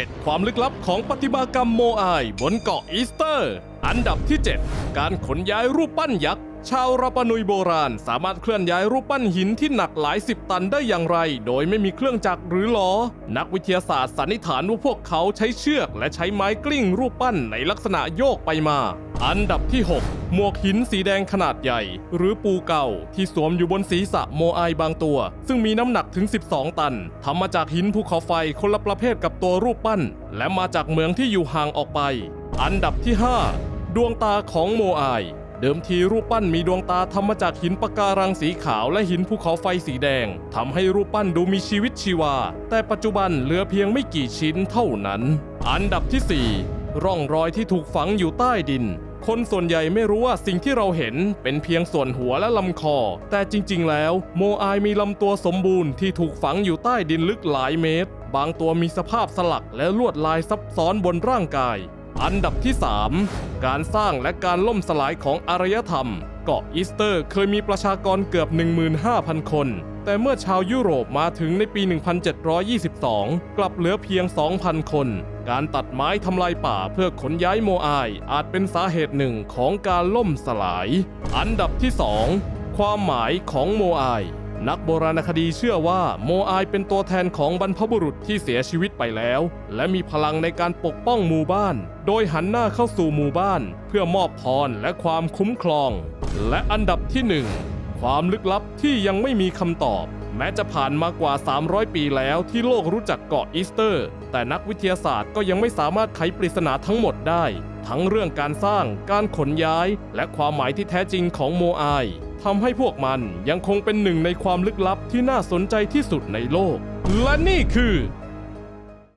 7 ความลึกลับของปฏิมากรรมโมอายบนเกาะอีสเตอร์ อันดับที่ 7 การขนย้ายรูปปั้นยักษ์ ชาวรปนุยโบราณสามารถเคลื่อนย้ายรูปปั้นหินที่หนักหลายสิบตันได้อย่างไร โดยไม่มีเครื่องจักรหรือล้อ นักวิทยาศาสตร์สันนิษฐานว่าพวกเขาใช้เชือกและใช้ไม้กลิ้งรูปปั้นในลักษณะโยกไปมา อันดับที่ 6 หมวกหินสีแดงขนาดใหญ่ หรือปูเก่าที่สวมอยู่บนศีรษะโมอายบางตัว ซึ่งมีน้ำหนักถึง 12 ตันทำมาจากหินภูเขาไฟคนละประเภทกับตัวรูปปั้น และมาจากเมืองที่อยู่ห่างออกไป อันดับที่ 5 ดวงตาของโมอาย เดิมทีรูปปั้นมีดวงตาทำมาจากหินปะการังสีขาวและหินภูเขาไฟสีแดงทำให้รูปปั้นดูมีชีวิตชีวา แต่ปัจจุบันเหลือเพียงไม่กี่ชิ้นเท่านั้น อันดับที่ 4 ร่องรอยที่ถูกฝังอยู่ใต้ดินคนส่วนใหญ่ไม่รู้ว่าสิ่งที่เราเห็นเป็นเพียงส่วนหัวและลำคอ แต่จริง ๆ แล้ว โมอายมีลำตัวสมบูรณ์ที่ถูกฝังอยู่ใต้ดินลึกหลายเมตร บางตัวมีสภาพสลักและลวดลายซับซ้อนบนร่างกาย อันดับที่ 3 การสร้างและการล่มสลายของอารยธรรม เกาะอีสเตอร์เคยมีประชากรเกือบ 15,000 คน แต่เมื่อชาวยุโรปมาถึงในปี 1722 กลับเหลือเพียง 2,000 คน การตัดไม้ทำลายป่าเพื่อขนย้ายโมอายอาจเป็นสาเหตุหนึ่งของการล่มสลาย อันดับที่ 2 ความหมายของโมอาย นักโบราณคดีเชื่อว่าโมอายเป็นตัวแทนของบรรพบุรุษที่เสียชีวิตไปแล้ว และมีพลังในการปกป้องหมู่บ้าน โดยหันหน้าเข้าสู่หมู่บ้าน เพื่อมอบพรและความคุ้มครอง และอันดับที่หนึ่งความลึกลับที่ยังไม่มีคำตอบ แม้จะผ่านมากว่า 300 ปีแล้วที่โลกรู้จักเกาะอีสเตอร์ แต่นักวิทยาศาสตร์ก็ยังไม่สามารถไขปริศนาทั้งหมดได้ ทั้งเรื่องการสร้าง การขนย้าย และความหมายที่แท้จริงของโมอาย ทำให้พวกมันยังคงเป็นหนึ่งในความลึกลับที่น่าสนใจที่สุดในโลก และนี่คือ